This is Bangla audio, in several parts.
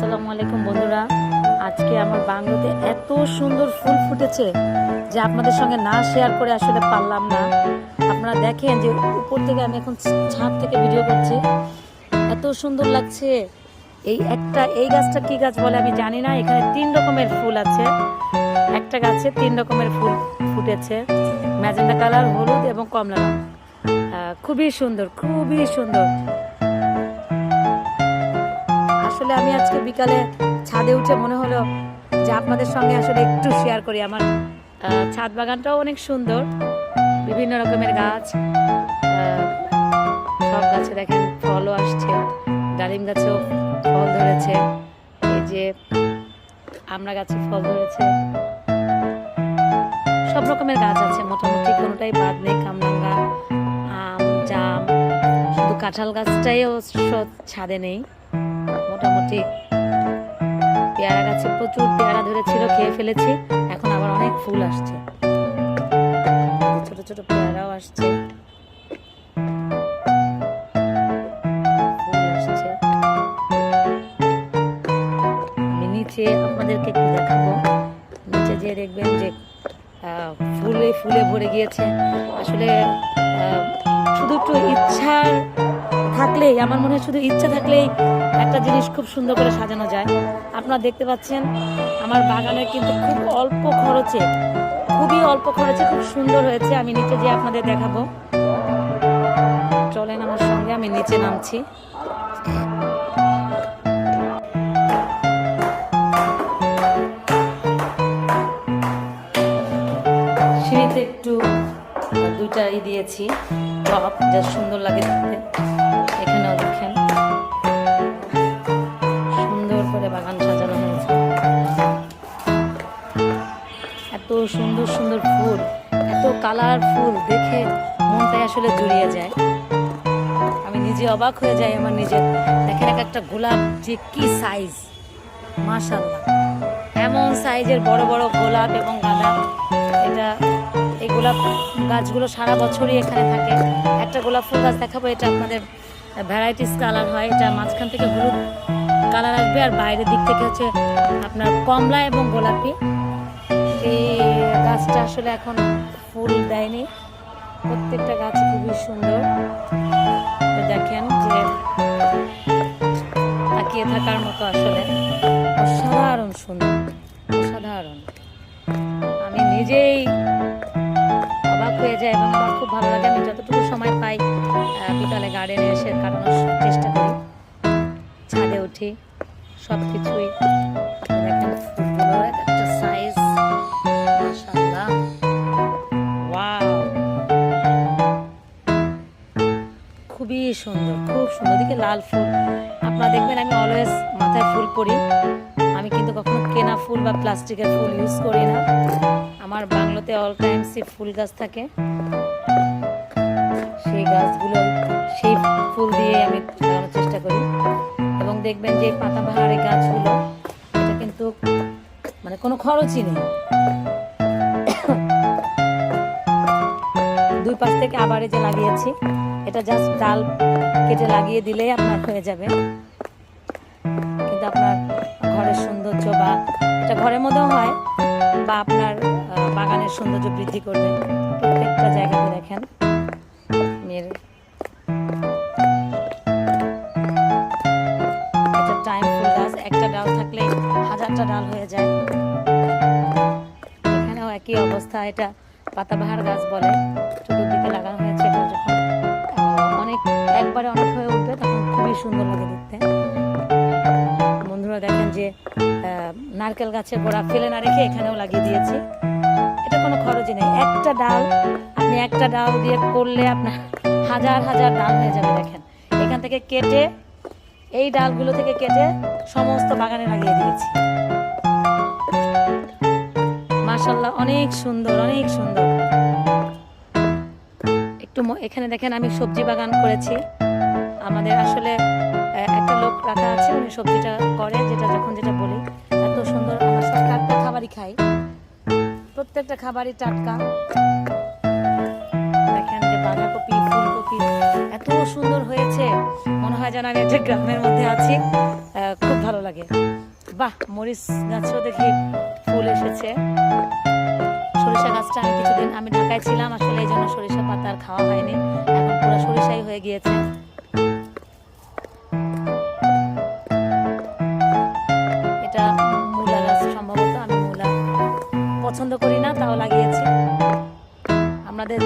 আসসালামু আলাইকুম, বন্ধুরা। আজকে আমার বাংলোতে এত সুন্দর ফুল ফুটেছে যে আপনাদের সঙ্গে না শেয়ার করে আসলে পারলাম না। আপনারা দেখেন যে উপর থেকে আমি এখন ছাদ থেকে ভিডিও করছি। এত সুন্দর লাগছে। এই একটা, এই গাছটা কি গাছ বলে আমি জানি না। এখানে তিন রকমের ফুল আছে। একটা গাছে তিন রকমের ফুল ফুটেছে। ম্যাজেন্ডা কালার, হলুদ এবং কমলা খুবই সুন্দর খুবই সুন্দর। আসলে আমি আজকে বিকালে ছাদে উঠে মনে হলো যে আপনাদের সঙ্গে আসলে একটু শেয়ার করি আমার ছাদ বাগানটাও অনেক সুন্দর, বিভিন্ন রকমের গাছ সব গাছে দেখেন ফলও আসছে, ডালিম গাছেও ফল ধরেছে, এই যে আমরা গাছে ফল ধরেছে, সব রকমের গাছ আছে মোটামুটি, কোনোটাই বাদ নেই, কামরাঙ্গা, আম, জাম, শুধু কাঁঠাল গাছটাই অবশ্য ছাদে নেই। মোটামুটি পেয়ারা গাছে প্রচুর পেয়ারা ধরেছিল, খেয়ে ফেলেছি। এখন আবার অনেক ফুল আসছে। ছোট ছোট পেয়ারাও আসছে। নিচে আপনাদেরকে একটু দেখাবো। নিচে যেয়ে দেখবেন যে ফুলে ফুলে ভরে গিয়েছে। আসলে শুধু একটু ইচ্ছার থাকলেই, আমার মনে হয় শুধু ইচ্ছা থাকলেই একটা জিনিস খুব সুন্দর করে সাজানো যায়। আপনারা দেখতে পাচ্ছেন, আমার বাগানে কিন্তু খুব অল্প খরচে, খুবই অল্প খরচে খুব সুন্দর হয়েছে। আমি নিচে যেয়ে আপনাদের দেখাবো। চলেন আমার সঙ্গে, আমি নিচে নামছি। সিঁড়িতে একটু দুইটা ই দিয়েছি। টপ যা সুন্দর লাগে দেখতে। এখানেও দেখেন। সুন্দর সুন্দর ফুল, এত কালার ফুল দেখে মনটাই আসলে জুড়িয়ে যায়। আমি নিজে অবাক হয়ে যাই আমার নিজের, দেখেন এক একটা গোলাপ যে কি সাইজ মাশাল্লাহ এমন সাইজের বড় বড় গোলাপ এবং গাঁদা। এটা, এই গোলাপ গাছগুলো সারা বছরই এখানে থাকে। একটা গোলাপ ফুল গাছ দেখাবো, এটা আপনাদের ভ্যারাইটিস কালার হয়। এটা মাঝখান থেকে হলুদ কালার আসবে আর বাইরের দিক থেকে হচ্ছে আপনার কমলা এবং গোলাপি। এই গাছটা আসলে এখন ফুল দেয়নি। প্রত্যেকটা গাছ খুবই সুন্দর। দেখেন যে তাকিয়ে থাকার মতো আসলে। অসাধারণ সুন্দর, অসাধারণ। আমি নিজেই অবাক হয়ে যাই এবং আমার খুব ভালো লাগে। আমি যতটুকু সময় পাই বিকালে গার্ডেনে এসে কাটানোর চেষ্টা করি। ছাদে উঠি সব কিছুই দেখেন। খুবই সুন্দর, খুব সুন্দর। দিকে লাল ফুল। আপনারা দেখবেন আমি অলওয়েজ মাথায় ফুল পরি। আমি কিন্তু কখনো কেনা ফুল বা প্লাস্টিকের ফুল ইউজ করি না। আমার বাংলোতে অল টাইম সি ফুল গাছ থাকে। সেই গাছগুলো, সেই ফুল দিয়ে আমি লাগানোর চেষ্টা করি। এবং দেখবেন যে পাতাবাহার এই গাছগুলো, এটা কিন্তু মানে কোনো খরচই নেই। পাশ থেকে আবার যে লাগিয়েছি, এটা জাস্ট ডাল কেটে লাগিয়ে দিলেই আপনার হয়ে যাবে। কিন্তু আপনার ঘরের সৌন্দর্য বা এটা ঘরের মধ্যেও হয়, বা আপনার বাগানের সৌন্দর্য বৃদ্ধি করবে। প্রত্যেকটা জায়গাতে দেখেন এটা টাইম ফুল গাছ একটা ডাল থাকলে হাজারটা ডাল হয়ে যায়। এখানেও একই অবস্থা, এটা পাতাবাহার গাছ বলে লাগানো হয়েছে এটা যখন অনেক, একবারে অনেক হয়ে উঠবে, তখন খুবই সুন্দর লাগে দেখতে। বন্ধুরা দেখেন যে নারকেল গাছের গোড়া ফেলে না রেখে এখানেও লাগিয়ে দিয়েছি। এটা কোনো খরচই নেই। একটা ডাল, আপনি একটা ডাল দিয়ে করলে আপনার হাজার হাজার ডাল হয়ে যাবে, দেখেন। এখান থেকে কেটে, এই ডালগুলো থেকে কেটে সমস্ত বাগানে লাগিয়ে দিয়েছি। মাশাল্লাহ অনেক সুন্দর অনেক সুন্দর। একটু এখানে দেখেন আমি সবজি বাগান করেছি। আমাদের আসলে একটা লোক রাখা আছে, উনি সবজিটা করে, যেটা যখন যেটা বলি। এত সুন্দর, আমরা সব টাটকা খাবারই খাই। প্রত্যেকটা খাবারই টাটকা। দেখেন যে বাঁধাকপি, ফুলকপি, এত সুন্দর হয়েছে। মনে হয় যেন আমি একটা গ্রামের মধ্যে আছি। খুব ভালো লাগে। বাহ, মরিচ গাছও দেখি ফুল এসেছে। সরিষা গাছটা আমি কিছুদিন আমি ঢাকায় ছিলাম, আসলে এই জন্য সরিষা পাতা আর খাওয়া হয়নি। এখন পুরো সরিষাই হয়ে গিয়েছে। এটা মূলা গাছ, সম্ভবত আমি মূলা পছন্দ করি না, তাও লাগিয়েছি। আমাদের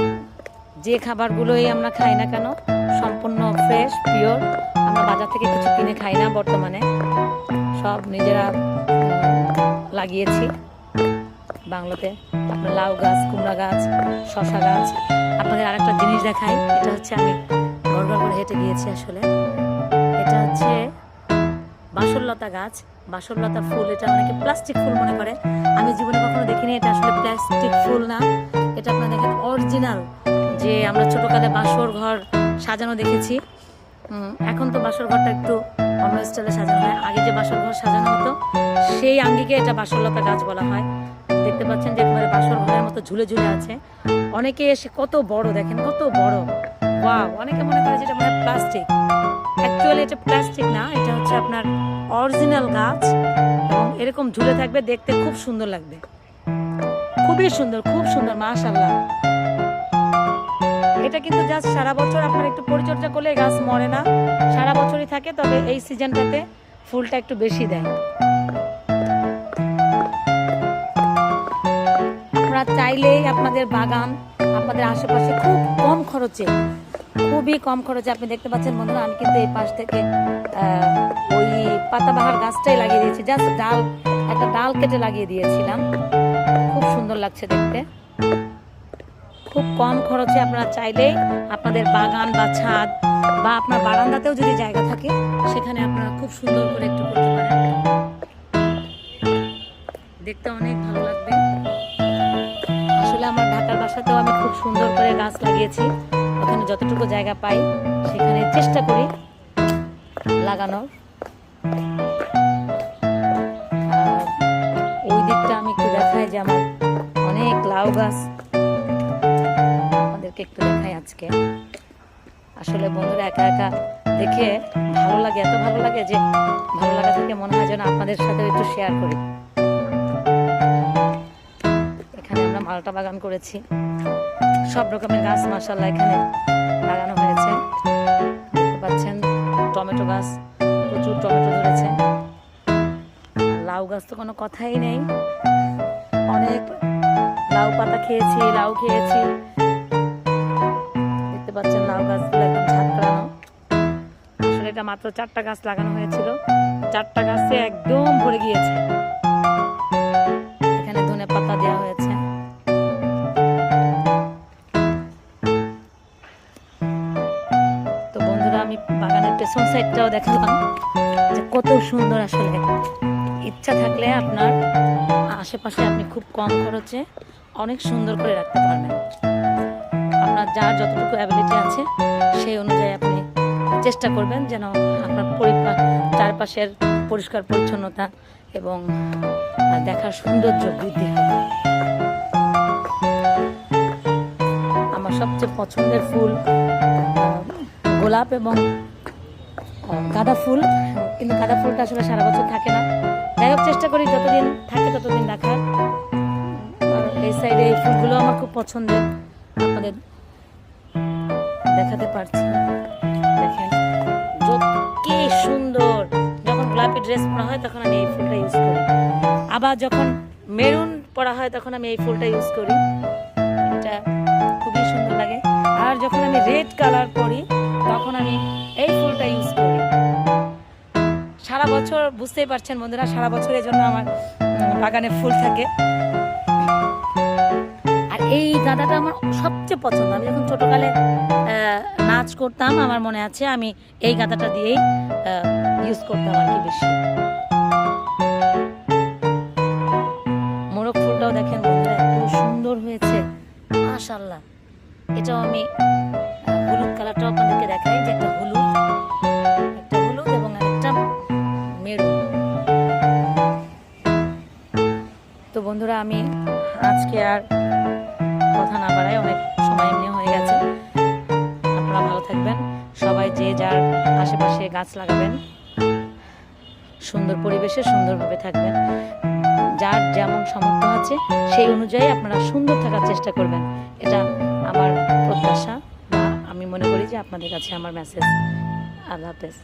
যে খাবারগুলোই আমরা খাই না কেন, সম্পূর্ণ ফ্রেশ পিওর আমরা বাজার থেকে কিছু কিনে খাই না বর্তমানে। সব নিজেরা লাগিয়েছি। বাংলোতে। আপনার লাউ গাছ, কুমড়া গাছ শশা গাছ। আপনাদের আরেকটা জিনিস দেখাই, এটা হচ্ছে আমি ঘর ঘর করে হেঁটে গিয়েছি আসলে। এটা হচ্ছে বাসরলতা গাছ বাসরলতা ফুল। এটা অনেকে প্লাস্টিক ফুল মনে করে। আমি জীবনে কখনো দেখিনি, এটা আসলে প্লাস্টিক ফুল না। এটা আপনারা দেখেন অরিজিনাল। যে আমরা ছোটকালে বাসর ঘর সাজানো দেখেছি। এখন তো বাসর ঘরটা একটু অন্য স্টাইলে সাজানো হয়। আগে যে বাসর ঘর সাজানো হতো, সেই আঙ্গিকে এটা বাসরলতা গাছ বলা হয়। দেখতে পাচ্ছেন যে একেবারে বাসর ঘরের মতো ঝুলে ঝুলে আছে। অনেকে এসে কত বড় দেখেন, কত বড়। ওয়াও, অনেকে মনে করে যেটা মানে প্লাস্টিক। অ্যাকচুয়ালি এটা প্লাস্টিক না, এটা হচ্ছে আপনার অরিজিনাল গাছ এবং এরকম ঝুলে থাকবে, দেখতে খুব সুন্দর লাগবে। খুবই সুন্দর, খুব সুন্দর মাশাল্লাহ এটা কিন্তু জাস্ট সারা বছর আপনার একটু পরিচর্যা করলে গাছ মরে না। সারা বছরই থাকে, তবে এই সিজনটাতে ফুলটা একটু বেশি দেয়। চাইলেই আপনাদের বাগান, আপনাদের আশেপাশে খুব কম খরচে, খুবই কম খরচে আপনি দেখতে পাচ্ছেন বন্ধুরা, আমি কিন্তু এই পাশ থেকে ওই পাতাবাহার গাছটাই লাগিয়ে দিয়েছি। জাস্ট ডাল, একটা ডাল কেটে লাগিয়ে দিয়েছিলাম। খুব সুন্দর লাগছে দেখতে। খুব কম খরচে আপনারা চাইলেই আপনাদের বাগান বা ছাদ বা আপনার বারান্দাতেও যদি জায়গা থাকে, সেখানে আপনারা খুব সুন্দর করে একটু করতে পারেন। দেখতে অনেক ভালো লাগবে। আসলে আমার ঢাকার বাসাতেও আমি খুব সুন্দর করে গাছ লাগিয়েছি। ওখানে যতটুকু জায়গা পাই, সেখানে চেষ্টা করি লাগানোর। ওই দিকটা আমি একটু দেখাই যে আমার অনেক লাউ গাছ। আমাদেরকে একটু দেখাই আজকে। আসলে বন্ধুরা, একা একা দেখে ভালো লাগে, এত ভালো লাগে যে ভালো লাগা থেকে মনে হয় যেন আপনাদের সাথে একটু শেয়ার করি। মালটা বাগান করেছি। সব রকমের গাছ মাসাল্লাহ এখানে লাগানো হয়েছে। পাচ্ছেন, টমেটো গাছ, প্রচুর টমেটো ধরেছে। লাউ গাছ তো কোনো কথাই নেই। অনেক লাউ পাতা খেয়েছি, লাউ খেয়েছি। দেখতে পাচ্ছেন, লাউ গাছগুলো একদম ঝাঁকড়ানো। আসলে এটা মাত্র চারটা গাছ লাগানো হয়েছিল। চারটা গাছে একদম ভরে গিয়েছে। সাইডটাও দেখালাম যে কত সুন্দর আসলে। ইচ্ছা থাকলে আপনার আশেপাশে আপনি খুব কম খরচে অনেক সুন্দর করে রাখতে পারবেন। আপনার যার যতটুকু অ্যাবিলিটি আছে, সেই অনুযায়ী আপনি চেষ্টা করবেন যেন আপনার চারপাশের পরিষ্কার পরিচ্ছন্নতা এবং দেখার সৌন্দর্য বৃদ্ধি হয়। আমার সবচেয়ে পছন্দের ফুল গোলাপ এবং গাঁদা ফুল, কিন্তু গাঁদা ফুলটা আসলে সারা বছর থাকে না। যাই হোক, চেষ্টা করি যতদিন থাকে ততদিন রাখার। এই সাইডে এই ফুলগুলো আমার খুব পছন্দের আপনাদের দেখাতে পারছি। দেখেন কি সুন্দর। যখন গোলাপি ড্রেস পরা হয়, তখন আমি এই ফুলটা ইউজ করি। আবার যখন মেরুন পরা হয়, তখন আমি এই ফুলটা ইউজ করি। এটা খুবই সুন্দর লাগে। আর যখন আমি রেড কালার করি তখন আমি এই ফুলটা ইউজ করি। বছর বুঝতেই পারছেন বন্ধুরা, সারা বছর এই জন্য আমার বাগানে ফুল থাকে। আর এই গাঁদাটা আমার সবচেয়ে পছন্দ। আমি যখন ছোটকালে নাচ করতাম, আমার মনে আছে আমি এই গাঁদাটা দিয়েই ইউজ করতাম আর কি বেশি। মোরগ ফুলটাও দেখেন বন্ধুরা, এত সুন্দর হয়েছে। মাশাল্লাহ এটাও আমি হলুদ কালারটাও আপনাদেরকে দেখাই, যে একটা হলুদ। বন্ধুরা, আমি আজকে আর কথা না বাড়াই অনেক সময় এমনি হয়ে গেছে। আপনারা ভালো থাকবেন। সবাই যে যার আশেপাশে গাছ লাগাবেন, সুন্দর পরিবেশে সুন্দরভাবে থাকবেন। যার যেমন সামর্থ্য আছে, সেই অনুযায়ী আপনারা সুন্দর থাকার চেষ্টা করবেন। এটা আমার প্রত্যাশা, বা আমি মনে করি যে আপনাদের কাছে আমার মেসেজ আল্লাহ হাফেজ।